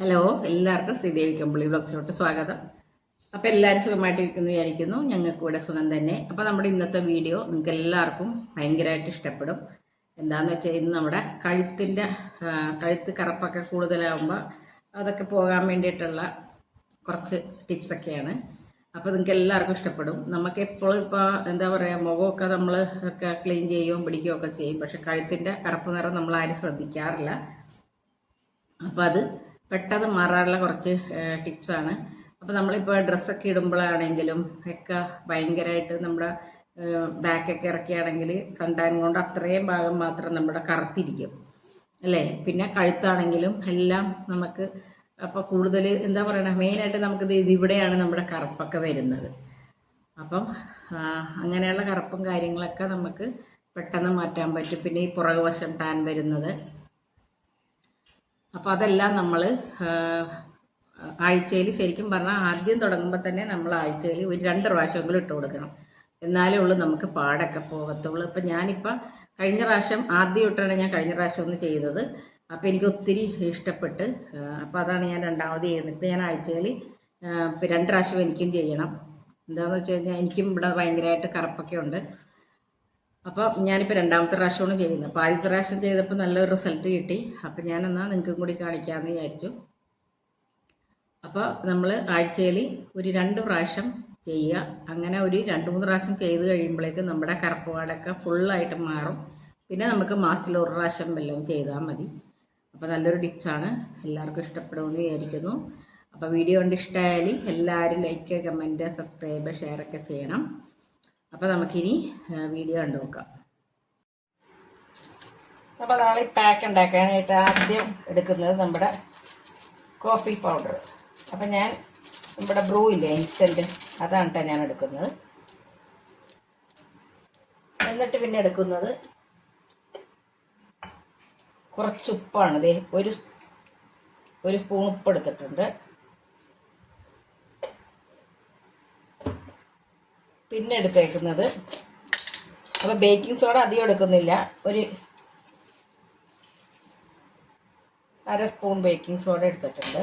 Hello എല്ലാവർക്കും ശ്രീദേവി കമ്പിളി ബ്ലോഗ്സിലോട്ട് സ്വാഗതം. അപ്പോൾ എല്ലാവരും സുഖമായിട്ടിരിക്കുന്നു വിചാരിക്കുന്നു. ഞങ്ങൾക്ക് ഇവിടെ സുഖം തന്നെ. അപ്പോൾ നമ്മുടെ ഇന്നത്തെ വീഡിയോ നിങ്ങൾക്ക് എല്ലാവർക്കും ഭയങ്കരമായിട്ട് ഇഷ്ടപ്പെടും. എന്താണെന്ന് വെച്ചാൽ ഇന്ന് നമ്മുടെ കഴുത്തിന്റെ കഴുത്ത് കറപ്പൊക്കെ കൂടുതലാകുമ്പോൾ അതൊക്കെ പോകാൻ വേണ്ടിയിട്ടുള്ള കുറച്ച് ടിപ്സൊക്കെയാണ് അപ്പോൾ നിങ്ങൾക്ക് എല്ലാവർക്കും ഇഷ്ടപ്പെടും. നമുക്ക് എപ്പോഴും ഇപ്പോൾ എന്താ പറയുക മുഖമൊക്കെ നമ്മൾ ഒക്കെ ക്ലീൻ ചെയ്യുകയും പിടിക്കുകയും ഒക്കെ ചെയ്യും. പക്ഷെ കഴുത്തിന്റെ കറുപ്പ് നിറം നമ്മൾ ആരും ശ്രദ്ധിക്കാറില്ല. അപ്പോൾ അത് പെട്ടെന്ന് മാറാനുള്ള കുറച്ച് ടിപ്സാണ്. അപ്പോൾ നമ്മളിപ്പോൾ ഡ്രസ്സൊക്കെ ഇടുമ്പോഴാണെങ്കിലും ഒക്കെ ഭയങ്കരമായിട്ട് നമ്മുടെ ബാക്കൊക്കെ ഇറക്കിയാണെങ്കിൽ സണ്ടാൻ കൊണ്ട് അത്രയും ഭാഗം മാത്രം നമ്മുടെ കറുത്തിരിക്കും. അല്ലേ? പിന്നെ കഴുത്താണെങ്കിലും എല്ലാം നമുക്ക് അപ്പോൾ കൂടുതൽ എന്താ പറയണ? മെയിനായിട്ട് നമുക്കിത് ഇത് ഇവിടെയാണ് നമ്മുടെ കറുപ്പൊക്കെ വരുന്നത്. അപ്പം അങ്ങനെയുള്ള കറുപ്പും കാര്യങ്ങളൊക്കെ നമുക്ക് പെട്ടെന്ന് മാറ്റാൻ പറ്റും. പിന്നെ ഈ പുറകുവശം ടാൻ വരുന്നത്. അപ്പോൾ അതെല്ലാം നമ്മൾ ആഴ്ചയിൽ ശരിക്കും പറഞ്ഞാൽ ആദ്യം തുടങ്ങുമ്പോൾ തന്നെ നമ്മൾ ആഴ്ചയിൽ ഒരു രണ്ട് പ്രാവശ്യമെങ്കിലും ഇട്ട് കൊടുക്കണം. എന്നാലേ ഉള്ളൂ നമുക്ക് പാടൊക്കെ പോകത്തുള്ളൂ. ഇപ്പം ഞാനിപ്പോൾ കഴിഞ്ഞ പ്രാവശ്യം ആദ്യം ഇട്ടാണ് ഞാൻ കഴിഞ്ഞ പ്രാവശ്യം ഒന്ന് ചെയ്തത്. അപ്പോൾ എനിക്ക് ഒത്തിരി ഇഷ്ടപ്പെട്ട് അപ്പോൾ അതാണ് ഞാൻ രണ്ടാമത് ചെയ്യുന്നത്. ഇപ്പം ഞാൻ ആഴ്ചയിൽ രണ്ട് പ്രാവശ്യം എനിക്കും ചെയ്യണം. എന്താണെന്ന് വെച്ച് കഴിഞ്ഞാൽ എനിക്കും ഇവിടെ ഭയങ്കരമായിട്ട് കറുപ്പൊക്കെ ഉണ്ട്. അപ്പോൾ ഞാനിപ്പോൾ രണ്ടാമത്തെ പ്രാവശ്യമാണ് ചെയ്യുന്നത്. അപ്പോൾ ആദ്യത്തെ പ്രാവശ്യം ചെയ്തപ്പോൾ നല്ലൊരു റിസൾട്ട് കിട്ടി. അപ്പോൾ ഞാൻ എന്നാൽ നിങ്ങൾക്കും കൂടി കാണിക്കാമെന്ന് വിചാരിച്ചു. അപ്പോൾ നമ്മൾ ആഴ്ചയിൽ ഒരു രണ്ട് പ്രാവശ്യം ചെയ്യുക. അങ്ങനെ ഒരു രണ്ട് മൂന്ന് പ്രാവശ്യം ചെയ്ത് കഴിയുമ്പോഴേക്കും നമ്മുടെ കറുപ്പുപാടൊക്കെ ഫുള്ളായിട്ട് മാറും. പിന്നെ നമുക്ക് മാസത്തിൽ ഒരു പ്രാവശ്യം വല്ലതും ചെയ്താൽ മതി. അപ്പോൾ നല്ലൊരു ടിപ്സാണ് എല്ലാവർക്കും ഇഷ്ടപ്പെടുമെന്ന് വിചാരിക്കുന്നു. അപ്പോൾ വീഡിയോ കണ്ട് ഇഷ്ടമായാൽ എല്ലാവരും ലൈക്ക് കമന്റ് സബ്സ്ക്രൈബ് ഷെയർ ഒക്കെ ചെയ്യണം. അപ്പോൾ നമുക്കിനി വീഡിയോ കണ്ടു നോക്കാം നമ്മൾ ഈ പാക്ക് ഉണ്ടാക്കാനായിട്ട് ആദ്യം എടുക്കുന്നത് നമ്മുടെ കോഫി പൗഡർ അപ്പം ഞാൻ നമ്മുടെ ബ്രൂ ഇല്ലേ ഇൻസ്റ്റന്റ് അതാണ് കേട്ടോ ഞാൻ എടുക്കുന്നത്. എന്നിട്ട് പിന്നെ എടുക്കുന്നത് കുറച്ച് ഉപ്പാണ്. ദേ ഒരു ഒരു സ്പൂൺ ഉപ്പ് എടുത്തിട്ടുണ്ട്. പിന്നെ എടുത്തേക്കുന്നത്. അപ്പോൾ ബേക്കിംഗ് സോഡ അധികം എടുക്കുന്നില്ല. ഒരു അര സ്പൂൺ ബേക്കിംഗ് സോഡ എടുത്തിട്ടുണ്ട്.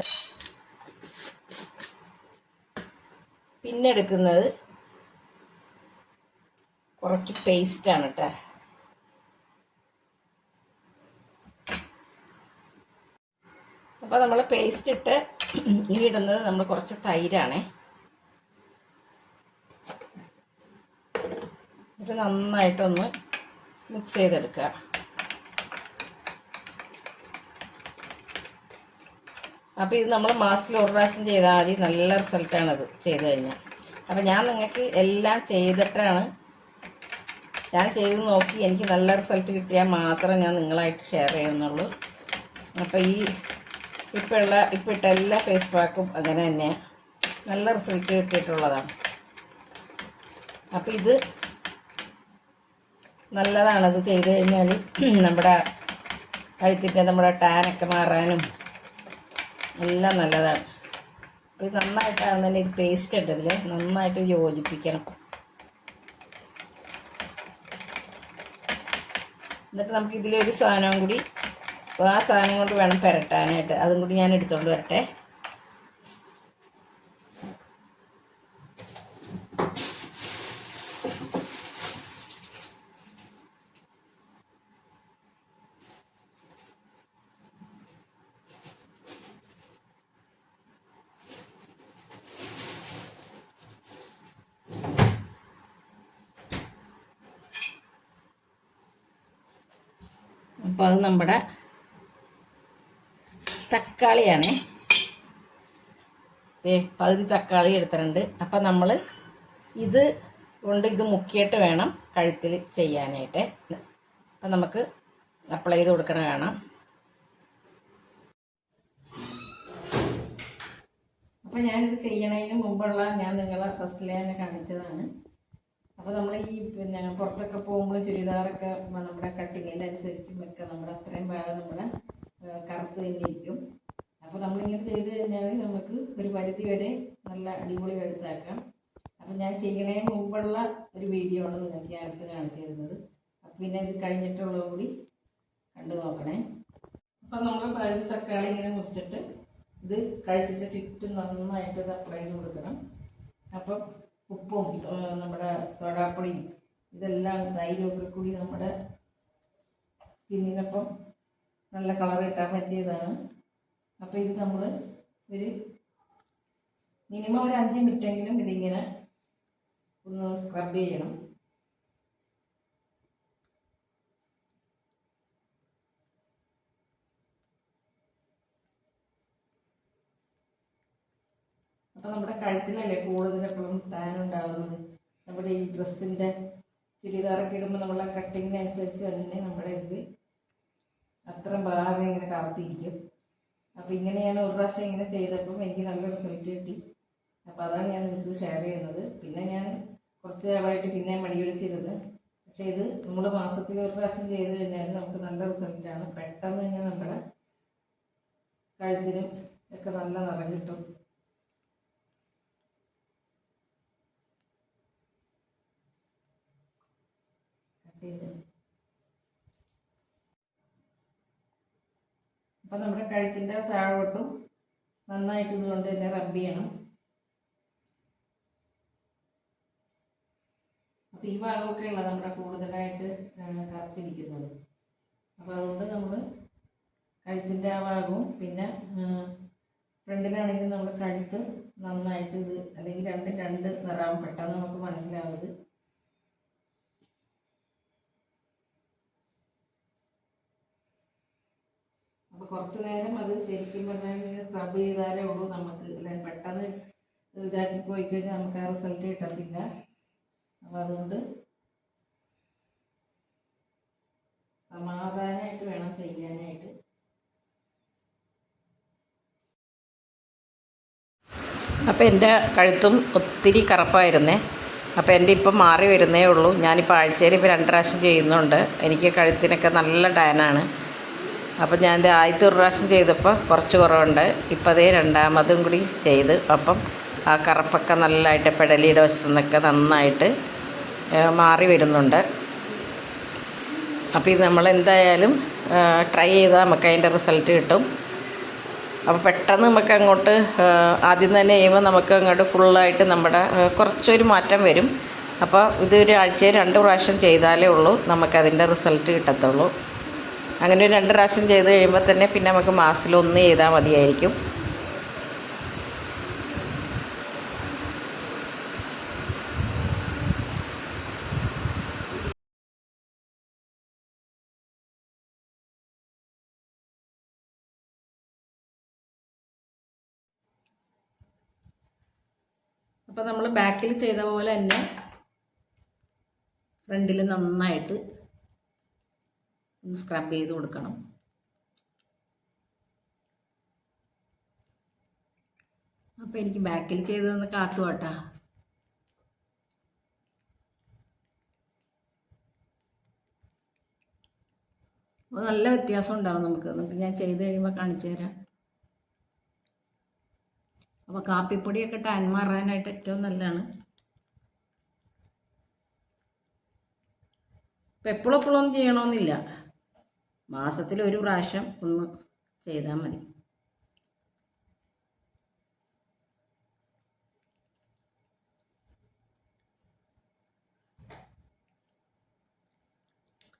പിന്നെ എടുക്കുന്നത് കുറച്ച് പേസ്റ്റ് ആണ് കേട്ടോ അപ്പോൾ നമ്മൾ പേസ്റ്റ് ഇട്ട് ഇനി ഇടുന്നത് നമ്മൾ കുറച്ച് തൈരാണേ. ഇത് നന്നായിട്ടൊന്ന് മിക്സ് ചെയ്തെടുക്കുക. അപ്പോൾ ഇത് നമ്മൾ മാസത്തിൽ ഒരു പ്രാവശ്യം ചെയ്താൽ മതി. നല്ല റിസൾട്ടാണത് ചെയ്ത് കഴിഞ്ഞാൽ അപ്പോൾ ഞാൻ നിങ്ങൾക്ക് എല്ലാം ചെയ്തിട്ടാണ് ഞാൻ ചെയ്ത് നോക്കി എനിക്ക് നല്ല റിസൾട്ട് കിട്ടിയാൽ മാത്രം ഞാൻ നിങ്ങളായിട്ട് ഷെയർ ചെയ്യുന്നുള്ളൂ. അപ്പോൾ ഈ ഇപ്പോൾ ഉള്ള ഇപ്പോൾ ഇട്ട എല്ലാ ഫേസ് പാക്കും അങ്ങനെ തന്നെയാണ് നല്ല റിസൾട്ട് കിട്ടിയിട്ടുള്ളതാണ്. അപ്പോൾ ഇത് നല്ലതാണ് അത് ചെയ്ത് കഴിഞ്ഞാൽ നമ്മുടെ കഴുത്തിന്റെ നമ്മുടെ ടാനൊക്കെ മാറാനും എല്ലാം നല്ലതാണ്. അപ്പോൾ ഇത് തന്നെ ഇത് പേസ്റ്റ് ഉണ്ട് നന്നായിട്ട് യോജിപ്പിക്കണം. എന്നിട്ട് നമുക്ക് ഇതിലൊരു സാധനവും കൂടി ആ സാധനം കൊണ്ട് വേണം പുരട്ടാനായിട്ട്. അതും കൂടി ഞാൻ എടുത്തുകൊണ്ട് വരട്ടെ. അപ്പോൾ അത് നമ്മുടെ തക്കാളിയാണേ. പകുതി തക്കാളി എടുത്തിട്ടുണ്ട്. അപ്പം നമ്മൾ ഇത് കൊണ്ട് ഇത് മുക്കിയിട്ട് വേണം കഴുത്തിൽ ചെയ്യാനായിട്ട്. അപ്പം നമുക്ക് അപ്ലൈ ചെയ്ത് കൊടുക്കണ കാണാം. അപ്പം ഞാനിത് ചെയ്യണതിന് മുമ്പുള്ള ഞാൻ നിങ്ങളെ ഫസ്റ്റിൽ തന്നെ കാണിച്ചതാണ്. അപ്പോൾ നമ്മൾ ഈ പിന്നെ പുറത്തൊക്കെ പോകുമ്പോൾ ചുരിദാറൊക്കെ നമ്മുടെ കട്ടിങ്ങിന്റെ അനുസരിച്ചും ഒക്കെ നമ്മുടെ അത്രയും ഭാഗം നമ്മുടെ ആ, കറുത്ത് തന്നെ ഇരിക്കും. അപ്പോൾ നമ്മളിങ്ങനെ ചെയ്ത് കഴിഞ്ഞാൽ നമുക്ക് ഒരു പരിധി വരെ നല്ല അടിപൊളി കഴുത്താക്കാം. അപ്പം ഞാൻ ചെയ്യണേ മുമ്പുള്ള ഒരു വീഡിയോ ആണ് നിങ്ങൾക്ക് ഞാൻ അടുത്ത് കാണിച്ചു തരുന്നത്. പിന്നെ ഇത് കഴിഞ്ഞിട്ടുള്ളത് കൂടി കണ്ടു നോക്കണേ. അപ്പം നമ്മൾ പ്രൈസ് തക്കാളി ഇങ്ങനെ മുറിച്ചിട്ട് ഇത് കഴിച്ചിട്ട് ചുറ്റും നന്നായിട്ട് ഇത് അപ്ലൈ ചെയ്ത് കൊടുക്കണം. അപ്പം ഉപ്പും നമ്മുടെ സോഡാപ്പൊടിയും ഇതെല്ലാം തൈരൊക്കെ കൂടി നമ്മുടെ സ്കിന്നിനൊപ്പം നല്ല കളർ കിട്ടാൻ പറ്റിയതാണ്. അപ്പോൾ ഇത് നമ്മൾ ഒരു മിനിമം ഒരു അഞ്ച് മിനിറ്റെങ്കിലും ഇതിങ്ങനെ ഒന്ന് സ്ക്രബ് ചെയ്യണം. അപ്പോൾ നമ്മുടെ കഴുത്തിലല്ലേ കൂടുതൽ എപ്പോഴും താൻ ഉണ്ടാകുന്നത് നമ്മുടെ ഈ ഡ്രസ്സിന്റെ ചുരിദാറൊക്കെ ഇടുമ്പോൾ നമ്മളെ കട്ടിങ്ങിനനുസരിച്ച് തന്നെ നമ്മുടെ ഇത് അത്ര ഭാഗം ഇങ്ങനെ കറുത്തിരിക്കും അപ്പോൾ ഇങ്ങനെ ഞാൻ ഒരു പ്രാവശ്യം ഇങ്ങനെ ചെയ്തപ്പം എനിക്ക് നല്ല റിസൾട്ട് കിട്ടി. അപ്പോൾ അതാണ് ഞാൻ നിങ്ങൾക്ക് ഷെയർ ചെയ്യുന്നത്. പിന്നെ ഞാൻ കുറച്ച് നാളായിട്ട് പിന്നെ മടി പിടിച്ചിരുന്നത് പക്ഷേ ഇത് നമ്മൾ മാസത്തിൽ ഒരു പ്രാവശ്യം ചെയ്ത് കഴിഞ്ഞാൽ നമുക്ക് നല്ല റിസൾട്ടാണ് പെട്ടെന്ന് തന്നെ നമ്മുടെ കഴുത്തിനും ഒക്കെ നല്ല നിറം കിട്ടും കട്ട് അപ്പം നമ്മുടെ കഴിച്ചിന്റെ താഴോട്ടും നന്നായിട്ട് ഇതുകൊണ്ട് തന്നെ റബ്ബ് ചെയ്യണം. അപ്പോൾ ഈ ഭാഗമൊക്കെ ഉള്ള നമ്മുടെ കൂടുതലായിട്ട് കറുത്തിരിക്കുന്നത്. അപ്പോൾ അതുകൊണ്ട് നമ്മൾ കഴുത്തിന്റെ ആ ഭാഗവും പിന്നെ ഫ്രണ്ടിലാണെങ്കിൽ നമ്മൾ കഴുത്ത് നന്നായിട്ട് ഇത് അല്ലെങ്കിൽ രണ്ട് രണ്ട് നിറാവും പെട്ടെന്ന് നമുക്ക് മനസ്സിലാവുന്നത് അപ്പോൾ കുറച്ച് നേരം അത് ശരിക്കും പറഞ്ഞാൽ സ്ക്രബ് ചെയ്താലേ ഉള്ളൂ നമുക്ക് അല്ലെങ്കിൽ പെട്ടെന്ന് ഇതാക്കി പോയി കഴിഞ്ഞാൽ നമുക്ക് ആ റിസൾട്ട് കിട്ടത്തില്ല. അപ്പോൾ അതുകൊണ്ട് സമാധാനമായിട്ട് വേണം ചെയ്യാനായിട്ട്. അപ്പോൾ എന്റെ കഴുത്തും ഒത്തിരി കറുപ്പായിരുന്നേ. അപ്പോൾ എന്റെ ഇപ്പം മാറി വരുന്നേ ഉള്ളൂ. ഞാനിപ്പോൾ ആഴ്ചയിൽ ഇപ്പോൾ രണ്ട് പ്രാവശ്യം ചെയ്യുന്നുണ്ട്. എനിക്ക് കഴുത്തിനൊക്കെ നല്ല ടാനാണ് അപ്പോൾ ഞാൻ ഇത് ആദ്യത്തെ ഒരു പ്രാവശ്യം ചെയ്തപ്പോൾ കുറച്ച് കുറവുണ്ട്. ഇപ്പം അതേ രണ്ടാമതും കൂടി ചെയ്ത്. അപ്പം ആ കറുപ്പൊക്കെ നല്ലതായിട്ട് പെടലിയുടെ വശത്തു നിന്നൊക്കെ നന്നായിട്ട് മാറി വരുന്നുണ്ട്. അപ്പോൾ ഇത് നമ്മൾ എന്തായാലും ട്രൈ ചെയ്താൽ നമുക്ക് അതിന്റെ റിസൾട്ട് കിട്ടും. അപ്പോൾ പെട്ടെന്ന് നമുക്ക് അങ്ങോട്ട് ആദ്യം തന്നെ ചെയ്യുമ്പോൾ നമുക്ക് അങ്ങോട്ട് ഫുള്ളായിട്ട് നമ്മുടെ കുറച്ചൊരു മാറ്റം വരും. അപ്പോൾ ഇത് ഒരു രണ്ട് പ്രാവശ്യം ചെയ്താലേ ഉള്ളൂ. നമുക്കതിന്റെ റിസൾട്ട് കിട്ടത്തുള്ളൂ. അങ്ങനെ ഒരു രണ്ട് പ്രാവശ്യം ചെയ്ത് കഴിയുമ്പോൾ തന്നെ പിന്നെ നമുക്ക് മാസത്തിൽ ഒന്ന് ചെയ്താൽ മതിയായിരിക്കും. അപ്പോൾ നമ്മൾ ബാക്കിൽ ചെയ്ത പോലെ തന്നെ ഫ്രണ്ടിൽ നന്നായിട്ട് സ്ക്രബ് ചെയ്ത് കൊടുക്കണം. അപ്പോൾ എനിക്ക് ബാക്കിൽ ചെയ്തതെന്ന് കാത്തു കേട്ടാ അപ്പോൾ നല്ല വ്യത്യാസം ഉണ്ടാവും നമുക്ക്. നമുക്ക് ഞാൻ ചെയ്ത് കഴിയുമ്പോൾ കാണിച്ചു തരാം. അപ്പോൾ കാപ്പിപ്പൊടിയൊക്കെ ടാൻ മാറാനായിട്ട് ഏറ്റവും നല്ലതാണ്. ഇപ്പം എപ്പോഴും എപ്പോഴും ചെയ്യണമെന്നില്ല മാസത്തിൽ ഒരു പ്രാവശ്യം ഒന്ന് ചെയ്താൽ മതി.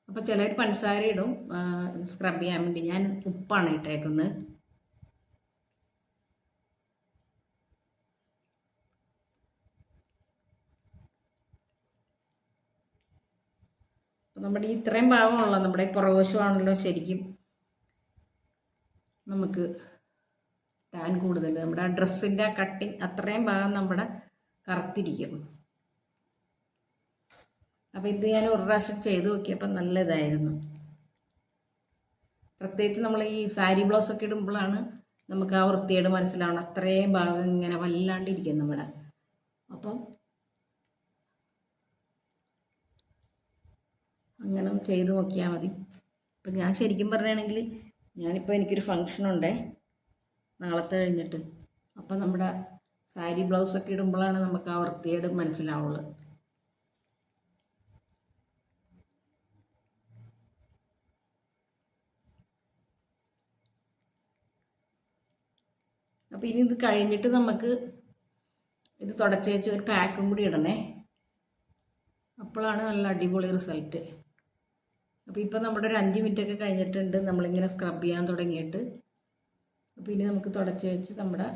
അപ്പോൾ ചിലർ പഞ്ചസാര ഇടും സ്ക്രബ് ചെയ്യാൻ വേണ്ടി. ഞാൻ ഉപ്പാണ് ഇട്ടേക്കുന്നത്. നമ്മുടെ ഇത്രയും ഭാഗമുള്ള നമ്മുടെ ഈ പുറകുവശമാണല്ലോ ശരിക്കും നമുക്ക് ടാൻ കൂടുതൽ നമ്മുടെ ആ ഡ്രസ്സിന്റെ ആ കട്ടിങ് അത്രയും ഭാഗം നമ്മുടെ കറുത്തിരിക്കും അപ്പോൾ ഇത് ഞാൻ ഒരു പ്രാവശ്യം ചെയ്ത് നോക്കിയപ്പോൾ നല്ല ഇതായിരുന്നു പ്രത്യേകിച്ച് നമ്മൾ ഈ സാരി ബ്ലൗസ് ഒക്കെ ഇടുമ്പോഴാണ് നമുക്ക് ആ വൃത്തിയോട് മനസ്സിലാവണം അത്രയും ഭാഗം ഇങ്ങനെ വല്ലാണ്ടിരിക്കും നമ്മുടെ. അപ്പം അങ്ങനെ ചെയ്ത് നോക്കിയാൽ മതി. ഇപ്പം ഞാൻ ശരിക്കും പറയുകയാണെങ്കിൽ ഞാനിപ്പോൾ എനിക്കൊരു ഫങ്ഷനുണ്ടേ നാളത്തെ കഴിഞ്ഞിട്ട്. അപ്പം നമ്മുടെ സാരി ബ്ലൗസൊക്കെ ഇടുമ്പോഴാണ് നമുക്ക് ആ വൃത്തിയായിട്ട് മനസ്സിലാവുള്ളൂ. അപ്പോൾ ഇനി ഇത് കഴിഞ്ഞിട്ട് നമുക്ക് ഇത് തുടച്ച് വെച്ച് ഒരു പാക്കും കൂടി ഇടണേ. അപ്പോഴാണ് നല്ല അടിപൊളി റിസൾട്ട് അപ്പോൾ ഇപ്പോൾ നമ്മുടെ ഒരു അഞ്ച് മിനിറ്റ് ഒക്കെ കഴിഞ്ഞിട്ടുണ്ട്. നമ്മളിങ്ങനെ സ്ക്രബ് ചെയ്യാൻ തുടങ്ങിയിട്ട്. അപ്പോൾ ഇനി നമുക്ക് തുടച്ച് വെച്ച് നമ്മുടെ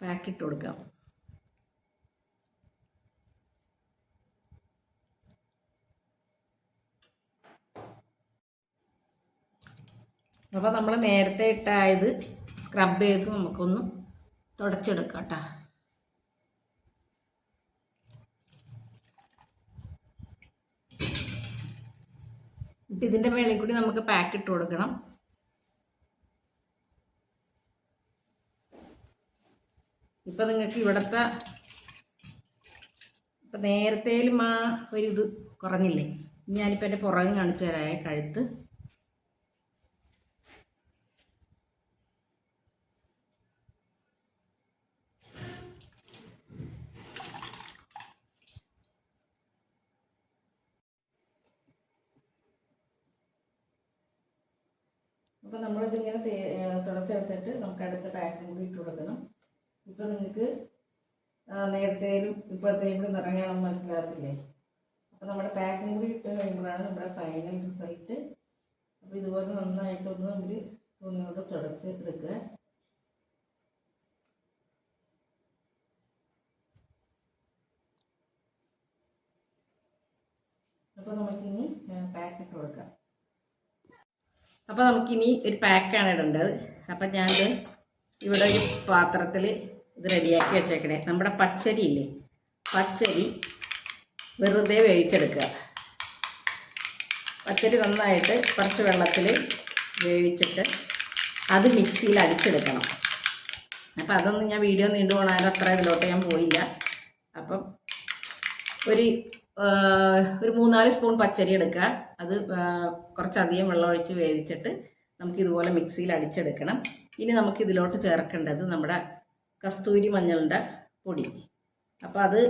പാക്ക് ഇട്ട് കൊടുക്കാം. അപ്പോൾ നമ്മൾ നേരത്തെ ഇട്ടായത് സ്ക്രബ് ചെയ്ത് നമുക്കൊന്ന് തുടച്ചെടുക്കാം കേട്ടോ. എന്നിട്ട് ഇതിന്റെ മേളിൽ കൂടി നമുക്ക് പാക്ക് ഇട്ട് കൊടുക്കണം. ഇപ്പം നിങ്ങൾക്ക് ഇവിടുത്തെ ഇപ്പം നേരത്തേലും ആ ഒരു ഇത് കുറഞ്ഞില്ലേ? ഇനി ഞാനിപ്പോൾ എന്റെ പുറകെ കാണിച്ചു തരായ കഴുത്ത്. അപ്പോൾ നമ്മളിതിങ്ങനെ വെച്ചിട്ട് നമുക്ക് അടുത്ത പാക്കും കൂടി ഇട്ട് കൊടുക്കണം. ഇപ്പോൾ നിങ്ങൾക്ക് ഇപ്പോഴത്തേലും കൂടി നിറങ്ങാണെന്ന് മനസ്സിലാകത്തില്ലേ? അപ്പോൾ നമ്മുടെ പാക്കും കൂടി ഇട്ട് കഴിയുമ്പോഴാണ് നമ്മുടെ ഫൈനൽ റിസൾട്ട് അപ്പോൾ ഇതുപോലെ നന്നായിട്ടൊന്ന് ഒരു തുണിയോട് തുടച്ച് എടുക്കുക. അപ്പോൾ നമുക്കിനി പാക്ക് ഇട്ട് കൊടുക്കാം. അപ്പോൾ നമുക്കിനി ഒരു പാക്കാണ് ഇടേണ്ടത്. അപ്പം ഞാൻ ഇവിടെ ഒരു പാത്രത്തിൽ ഇത് റെഡിയാക്കി വെച്ചേക്കണേ. നമ്മുടെ പച്ചരി ഇല്ലേ? പച്ചരി വെറുതെ വേവിച്ചെടുക്കുക. പച്ചരി നന്നായിട്ട് കുറച്ച് വെള്ളത്തിൽ വേവിച്ചിട്ട് അത് മിക്സിയിൽ അടിച്ചെടുക്കണം. അപ്പം അതൊന്നും ഞാൻ വീഡിയോ നീണ്ടു പോകണാലും അത്ര ഇതിലോട്ട് ഞാൻ പോയില്ല. അപ്പം ഒരു ഒരു മൂന്നാൽ സ്പൂൺ പച്ചരി എടുക്കുക. അത് കുറച്ചധികം വെള്ളം ഒഴിച്ച് വേവിച്ചിട്ട് നമുക്ക് ഇതുപോലെ മിക്സിയിൽ അടിച്ചെടുക്കണം. ഇനി നമുക്ക് ഇതിലോട്ട് ചേർക്കേണ്ടത് നമ്മുടെ കസ്തൂരി മഞ്ഞളുടെ പൊടി. അപ്പോൾ അത്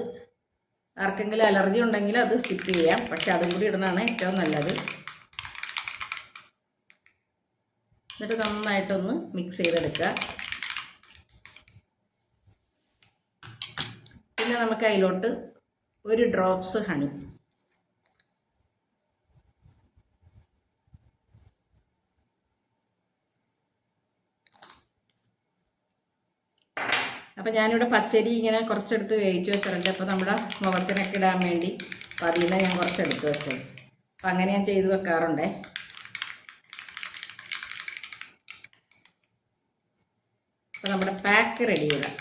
ആർക്കെങ്കിലും അലർജി ഉണ്ടെങ്കിൽ അത് സ്കിപ്പ് ചെയ്യാം. പക്ഷെ അതും കൂടി ഇടണതാണ് ഏറ്റവും നല്ലത്. എന്നിട്ട് നന്നായിട്ടൊന്ന് മിക്സ് ചെയ്തെടുക്കുക. പിന്നെ നമുക്ക് അതിലോട്ട് ഒരു ഡ്രോപ്സ് ഹണി അപ്പം ഞാനിവിടെ പച്ചരി ഇങ്ങനെ കുറച്ചെടുത്ത് വേവിച്ച് വെച്ചിട്ടുണ്ട്. അപ്പോൾ നമ്മുടെ മുഖത്തിനൊക്കെ ഇടാൻ വേണ്ടി അപ്പോൾ ഞാൻ കുറച്ചെടുത്ത് വെച്ചത് അപ്പം അങ്ങനെ ഞാൻ ചെയ്ത് വെക്കാറുണ്ടേ. അപ്പോൾ നമ്മുടെ പാക്ക് റെഡി ചെയ്താൽ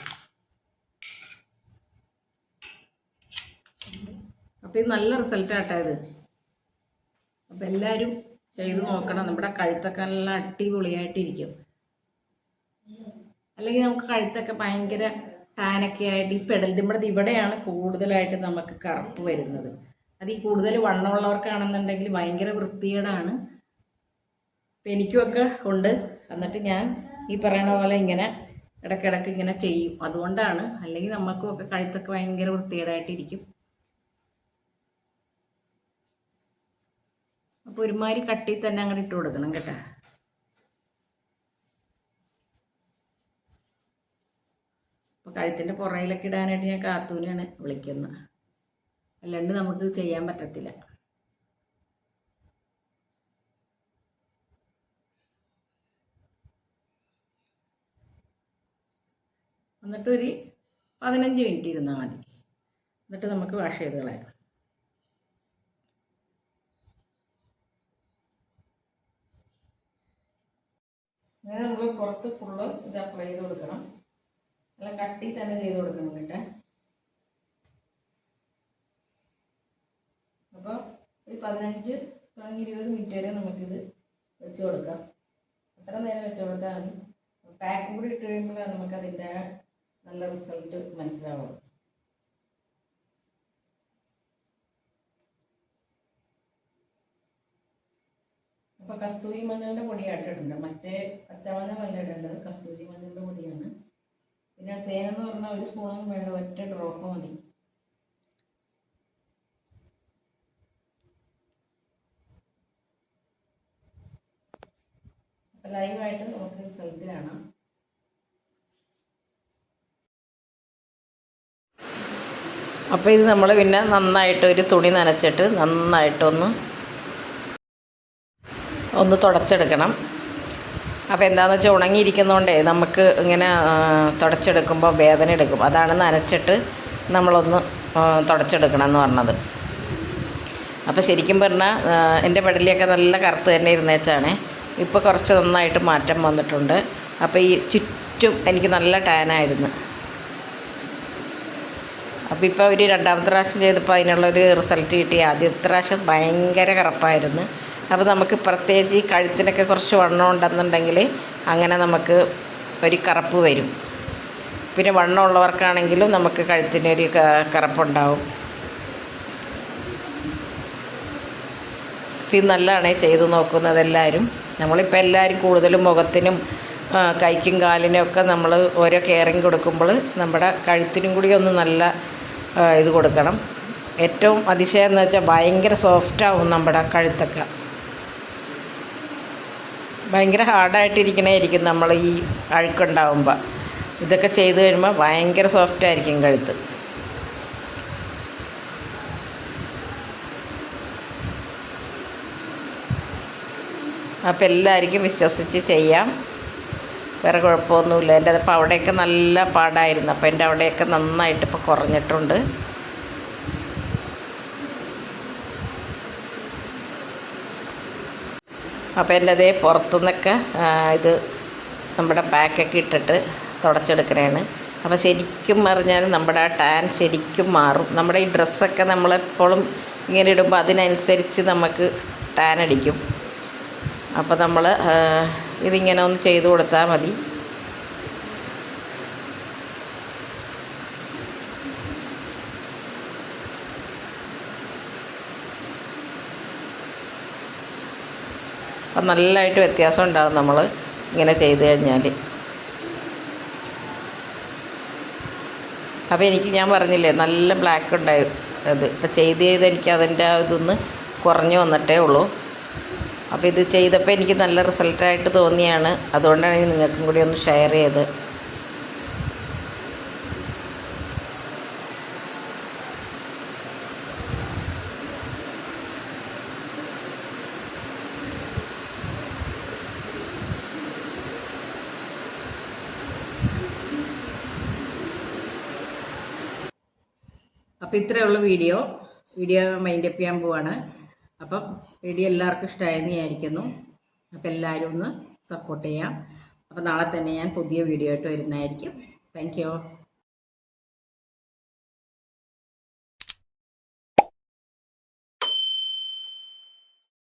അപ്പോൾ ഇത് നല്ല റിസൾട്ട് ആട്ടോ ഇത്. അപ്പോൾ എല്ലാവരും ചെയ്ത് നോക്കണം. നമ്മുടെ കഴുത്തൊക്കെ നല്ല അടിപൊളിയായിട്ടിരിക്കും. അല്ലെങ്കിൽ നമുക്ക് കഴുത്തൊക്കെ ഭയങ്കര ടാനൊക്കെ ആയിട്ട് ഈ പെടൽ നമ്മുടെ ഇവിടെയാണ് കൂടുതലായിട്ട് നമുക്ക് കറുപ്പ് വരുന്നത്. അത് ഈ കൂടുതൽ വണ്ണമുള്ളവർക്കാണെന്നുണ്ടെങ്കിൽ ഭയങ്കര വൃത്തികേടാണ്. എനിക്കുമൊക്കെ ഉണ്ട്. എന്നിട്ട് ഞാൻ ഈ പറയണ പോലെ ഇങ്ങനെ ഇടയ്ക്കിടയ്ക്ക് ഇങ്ങനെ ചെയ്യും. അതുകൊണ്ടാണ്. അല്ലെങ്കിൽ നമുക്കും ഒക്കെ കഴുത്തൊക്കെ ഭയങ്കര വൃത്തികേടായിട്ടിരിക്കും. അപ്പോൾ ഒരുമാതിരി കട്ടി തന്നെ അങ്ങോട്ട് ഇട്ട് കൊടുക്കണം കേട്ടോ. അപ്പോൾ കഴുത്തിന്റെ പുറയിലൊക്കെ ഇടാനായിട്ട് ഞാൻ കാത്തൂനെയാണ് വിളിക്കുന്നത്. അല്ലാണ്ട് നമുക്ക് ചെയ്യാൻ പറ്റത്തില്ല. എന്നിട്ടൊരു പതിനഞ്ച് മിനിറ്റ് ഇരുന്നാൽ മതി. എന്നിട്ട് നമുക്ക് വാഷ് ചെയ്ത് കളയാം. അങ്ങനെ നമ്മൾ പുറത്ത് ഫുള്ള് ഇത് അപ്ലൈ ചെയ്ത് കൊടുക്കണം. നല്ല കട്ടി തന്നെ ചെയ്ത് കൊടുക്കണം കേട്ടോ അപ്പോൾ ഒരു പതിനഞ്ച് തുടങ്ങി ഇരുപത് മിനിറ്റ് വരെ നമുക്കിത് വെച്ച് കൊടുക്കാം. അത്ര നേരം വെച്ച് കൊടുത്താൽ പാക്കും കൂടി ഇട്ട് കഴിയുമ്പോഴാണ് നമുക്കതിന്റെ നല്ല റിസൾട്ട് മനസ്സിലാവുള്ളൂ അപ്പോൾ കസ്തൂരി മഞ്ഞളുടെ പൊടിയായിട്ട് ഇടണ്ട മറ്റേ പച്ചമഞ്ഞളല്ല ഇടേണ്ടത് കസ്തൂരി മഞ്ഞളുടെ പൊടിയാണ്. പിന്നെ തേൻ എന്ന് പറഞ്ഞാൽ ഒരു സ്പൂണും വേണ്ട ഒറ്റ ഡ്രോപ്പ് മതി. ലൈവായിട്ട് നമുക്ക് റിസൾട്ട് കാണാം. അപ്പോൾ ഇത് നമ്മൾ പിന്നെ നന്നായിട്ട് ഒരു തുണി നനച്ചിട്ട് നന്നായിട്ടൊന്ന് ഒന്ന് തുടച്ചെടുക്കണം. അപ്പോൾ എന്താണെന്ന് വെച്ചാൽ ഉണങ്ങിയിരിക്കുന്നതുകൊണ്ടേ നമുക്ക് ഇങ്ങനെ തുടച്ചെടുക്കുമ്പോൾ വേദന എടുക്കും. അതാണ് നനച്ചിട്ട് നമ്മളൊന്ന് തുടച്ചെടുക്കണം എന്ന് പറഞ്ഞത്. അപ്പോൾ ശരിക്കും പറഞ്ഞാൽ എന്റെ പെടലിയൊക്കെ നല്ല കറുത്ത് തന്നെ ഇരുന്നേച്ചാണ്. ഇപ്പോൾ കുറച്ച് നന്നായിട്ട് മാറ്റം വന്നിട്ടുണ്ട്. അപ്പോൾ ഈ ചുറ്റും എനിക്ക് നല്ല ടാനായിരുന്നു. അപ്പോൾ ഇപ്പോൾ ഒരു രണ്ടാമത്തെ പ്രാവശ്യം ചെയ്തപ്പോൾ അതിനുള്ളൊരു റിസൾട്ട് കിട്ടി. ആദ്യത്തെ പ്രാവശ്യം ഭയങ്കര കറുപ്പായിരുന്നു. അപ്പോൾ നമുക്ക് പ്രത്യേകിച്ച് ഈ കഴുത്തിനൊക്കെ കുറച്ച് വണ്ണം ഉണ്ടെന്നുണ്ടെങ്കിൽ അങ്ങനെ നമുക്ക് ഒരു കറുപ്പ് വരും. പിന്നെ വണ്ണമുള്ളവർക്കാണെങ്കിലും നമുക്ക് കഴുത്തിനൊരു കറുപ്പുണ്ടാവും. ഇത് നല്ലതാണ് ചെയ്ത് നോക്കുന്നത് എല്ലാവരും നമ്മളിപ്പോൾ എല്ലാവരും കൂടുതലും മുഖത്തിനും കൈക്കും കാലിനും ഒക്കെ നമ്മൾ ഓരോ കെയറിങ് കൊടുക്കുമ്പോൾ നമ്മുടെ കഴുത്തിനും കൂടി ഒന്ന് നല്ല ഇത് കൊടുക്കണം. ഏറ്റവും അതിശയം എന്ന് വെച്ചാൽ ഭയങ്കര സോഫ്റ്റാവും നമ്മുടെ കഴുത്തൊക്കെ. ഭയങ്കര ഹാർഡായിട്ടിരിക്കണായിരിക്കും നമ്മൾ ഈ അഴുക്കുണ്ടാവുമ്പോൾ ഇതൊക്കെ ചെയ്ത് കഴിയുമ്പോൾ ഭയങ്കര സോഫ്റ്റ് ആയിരിക്കും കഴുത്ത്. അപ്പോൾ എല്ലാവർക്കും വിശ്വസിച്ച് ചെയ്യാം. വേറെ കുഴപ്പമൊന്നുമില്ല. എന്റെ അപ്പോൾ അവിടെയൊക്കെ നല്ല പാടായിരുന്നു. അപ്പോൾ എന്റെ അവിടെയൊക്കെ നന്നായിട്ട് ഇപ്പോൾ കുറഞ്ഞിട്ടുണ്ട്. അപ്പോൾ എന്റെ അതേ പുറത്തുനിന്നൊക്കെ ഇത് നമ്മുടെ പാക്കൊക്കെ ഇട്ടിട്ട് തുടച്ചെടുക്കണതാണ് അപ്പോൾ ശരിക്കും പറഞ്ഞാൽ നമ്മുടെ ആ ടാൻ ശരിക്കും മാറും. നമ്മുടെ ഈ ഡ്രസ്സൊക്കെ നമ്മളെപ്പോഴും ഇങ്ങനെ ഇടുമ്പോൾ അതിനനുസരിച്ച് നമുക്ക് ടാൻ അടിക്കും. അപ്പോൾ നമ്മൾ ഇതിങ്ങനെ ഒന്ന് ചെയ്തു കൊടുത്താൽ മതി. അപ്പം നല്ലതായിട്ട് വ്യത്യാസം ഉണ്ടാകും നമ്മൾ ഇങ്ങനെ ചെയ്ത് കഴിഞ്ഞാൽ അപ്പോൾ എനിക്ക് ഞാൻ പറഞ്ഞില്ലേ നല്ല ബ്ലാക്ക് ഉണ്ടായി അത് അപ്പോൾ ചെയ്ത് ചെയ്ത് എനിക്ക് അതിന്റെ ആ ഇതൊന്ന് കുറഞ്ഞു വന്നിട്ടേ ഉള്ളൂ. അപ്പോൾ ഇത് ചെയ്തപ്പോൾ എനിക്ക് നല്ല റിസൾട്ടായിട്ട് തോന്നിയാണ്. അതുകൊണ്ടാണ് നിങ്ങൾക്കും കൂടി ഒന്ന് ഷെയർ ചെയ്ത് ഇത്രയേ ഉള്ളൂ വീഡിയോ. വീഡിയോ മൈൻഡ് അപ്പ് ചെയ്യാൻ പോവാണ്. അപ്പം വീഡിയോ എല്ലാവർക്കും ഇഷ്ടമായെന്ന് വിചാരിക്കുന്നു. അപ്പോൾ എല്ലാവരും ഒന്ന് സപ്പോർട്ട് ചെയ്യാം. അപ്പോൾ നാളെ തന്നെ ഞാൻ പുതിയ വീഡിയോ ആയിട്ട് വരുന്നതായിരിക്കും. താങ്ക്